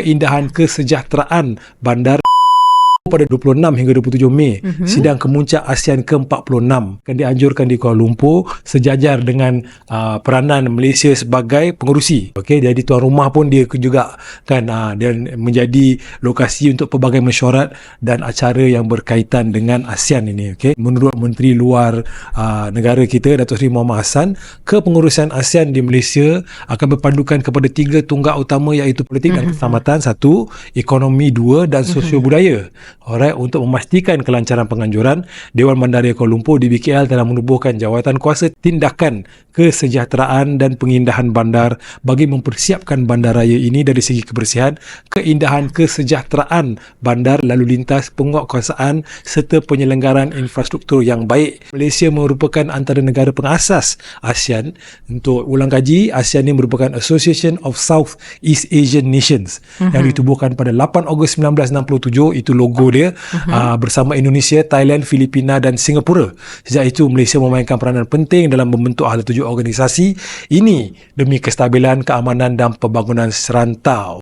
keindahan kesejahteraan bandar pada 26 hingga 27 Mei mm-hmm. sidang kemuncak ASEAN ke-46 akan dianjurkan di Kuala Lumpur sejajar dengan uh, peranan Malaysia sebagai pengerusi. Okey jadi tuan rumah pun dia juga kan uh, dan menjadi lokasi untuk pelbagai mesyuarat dan acara yang berkaitan dengan ASEAN ini. Okey menurut menteri luar uh, negara kita Datuk Seri Muhammad Hassan kepengurusan ASEAN di Malaysia akan berpandukan kepada tiga tunggak utama iaitu politik mm-hmm. dan keselamatan. Satu ekonomi. Dua dan sosio budaya Alright, untuk memastikan kelancaran penganjuran, Dewan Bandaraya Kuala Lumpur di BKL telah menubuhkan jawatan kuasa tindakan kesejahteraan dan pengindahan bandar bagi mempersiapkan bandaraya ini dari segi kebersihan, keindahan kesejahteraan bandar lalu lintas, penguatkuasaan serta penyelenggaraan infrastruktur yang baik. Malaysia merupakan antara negara pengasas ASEAN. Untuk ulang kaji, ASEAN ini merupakan Association of South East Asian Nations mm-hmm. yang ditubuhkan pada 8 Ogos 1967 itu logo dia uh-huh. uh, bersama Indonesia, Thailand, Filipina dan Singapura. Sejak itu Malaysia memainkan peranan penting dalam membentuk ahli tujuh organisasi ini demi kestabilan, keamanan dan pembangunan serantau.